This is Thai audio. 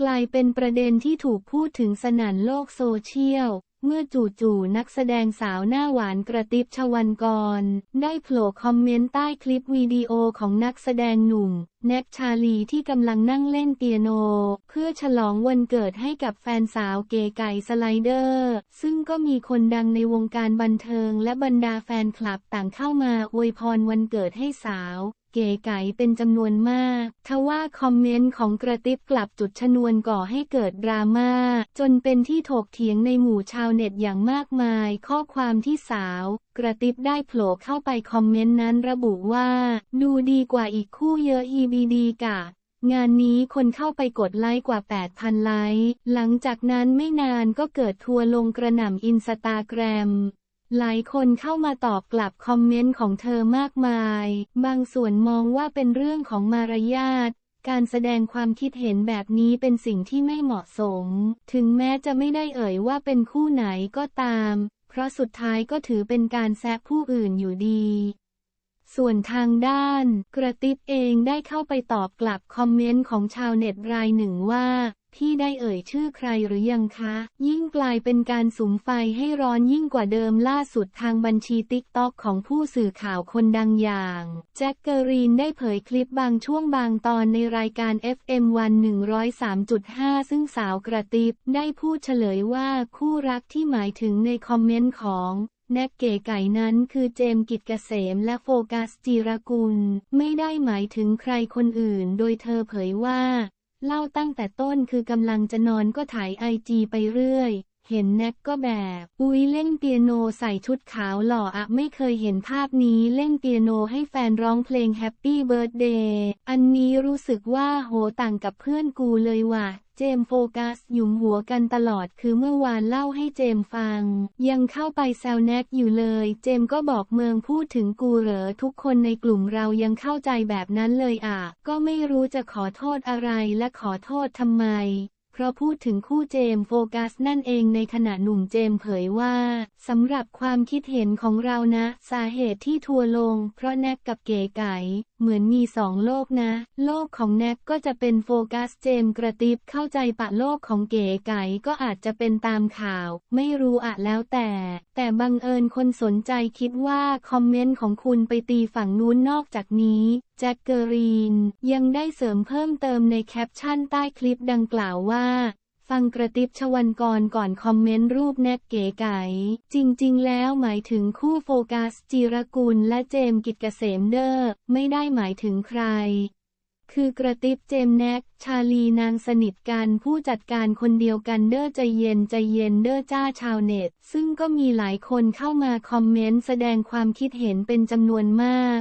กลายเป็นประเด็นที่ถูกพูดถึงสนั่นโลกโซเชียล เมื่อจู่ๆนักแสดงสาวหน้าหวานกระติบชวันกร ได้โผล่คอมเมนต์ใต้คลิปวิดีโอของนักแสดงหนุ่ม แน็กชาลีที่กำลังนั่งเล่นเปียโน เพื่อฉลองวันเกิดให้กับแฟนสาวเก๋ไก่สไลเดอร์ ซึ่งก็มีคนดังในวงการบันเทิงและบรรดาแฟนคลับต่างเข้ามาอวยพรวันเกิดให้สาว เก๋ไก๋เป็นจำนวนมากทว่าคอมเมนต์ของกระติบกลับจุดชนวนก่อให้เกิดดราม่าจนเป็นที่ถกเถียงในหมู่ชาวเน็ตอย่างมากมาย ข้อความที่สาวกระติบได้โผล่เข้าไปคอมเมนต์นั้นระบุว่า ดูดีกว่าอีกคู่เยอะฮีบีดีๆกะ งานนี้คนเข้าไปกดไลค์กว่า 8,000 ไลค์ หลังจากนั้นไม่นานก็เกิดทัวร์ลงกระหน่ำอินสตาแกรม หลายคนเข้ามาตอบกลับคอมเมนต์ของเธอมากมาย บางส่วนมองว่าเป็นเรื่องของมารยาทการแสดงความคิดเห็นแบบนี้เป็นสิ่งที่ไม่เหมาะสม ถึงแม้จะไม่ได้เอ่ยว่าเป็นคู่ไหนก็ตาม เพราะสุดท้ายก็ถือเป็นการแซะผู้อื่นอยู่ดี ส่วนทางด้าน กระติบเองได้เข้าไปตอบกลับคอมเมนต์ของชาวเน็ตรายหนึ่งว่าพี่ได้เอ่ยชื่อใครหรือยังคะ ยิ่งกลายเป็นการสุมไฟให้ร้อนยิ่งกว่าเดิมล่าสุดทางบัญชีติ๊กต็อกของผู้สื่อข่าวคนดังอย่าง แจ็คเกอรีนได้เผยคลิปบางช่วงบางตอนในรายการ FM1 103.5 ซึ่งสาวกระติบได้พูดเฉลยว่าคู่รักที่หมายถึงในคอมเมนต์ของ แนกเก๋ไก่นั้นคือเจมกิจเกษมและโฟกัสจีรกุล ไม่ได้หมายถึงใครคนอื่น โดยเธอเผยว่า เล่าตั้งแต่ต้นคือกำลังจะนอนก็ถ่ายไอจีไปเรื่อย เห็นแน็กก็แบบ อุ๊ยเล่นเปียโนใส่ชุดขาวหล่ออะไม่เคยเห็นภาพนี้เล่นเปียโนให้แฟนร้องเพลงแฮปปี้เบิร์ดเดย์อันนี้รู้สึกว่าโหต่างกับเพื่อนกูเลยว่ะ เจมโฟกัสหยุมหัวกันตลอดคือเมื่อวานเล่าให้เจมฟัง ยังเข้าไปแซวแน็กอยู่เลย เจมก็บอกเมืองพูดถึงกูเหรอทุกคนในกลุ่มเรายังเข้าใจแบบนั้นเลยอะ ก็ไม่รู้จะขอโทษอะไรและขอโทษทำไม เพราะพูดถึงคู่เจมโฟกัสนั่นเองในขณะหนุ่มเจมเผยว่าสำหรับความคิดเห็นของเรานะ สาเหตุที่ทัวร์ลง เพราะแน็กกับเก๋ไก่เหมือนมีสองโลกนะ โลกของแน็กก็จะเป็นโฟกัสเจมกระติบเข้าใจปะโลกของเก๋ไก่ก็อาจจะเป็นตามข่าว ไม่รู้อะแล้วแต่ แต่บังเอิญคนสนใจคิดว่าคอมเมนต์ของคุณไปตีฝั่งนู้นนอกจากนี้แจ็คเกอรีนยังได้เสริมเพิ่มเติมในแคปชั่นใต้คลิปดังกล่าวว่าฟังกระติบชวันกรก่อนคอมเมนต์รูปแนกเก๋ไก่จริงๆ แล้วหมายถึงคู่โฟกัสจีรกุลและเจมกิจเกษมเดอร์ไม่ได้หมายถึงใคร คือกระติบเจมแน็กชาลีนางสนิทกันผู้จัดการคนเดียวกันเด้อใจเย็นใจเย็นเด้อจ้าชาวเน็ต ซึ่งก็มีหลายคนเข้ามาคอมเมนต์แสดงความคิดเห็นเป็นจำนวนมาก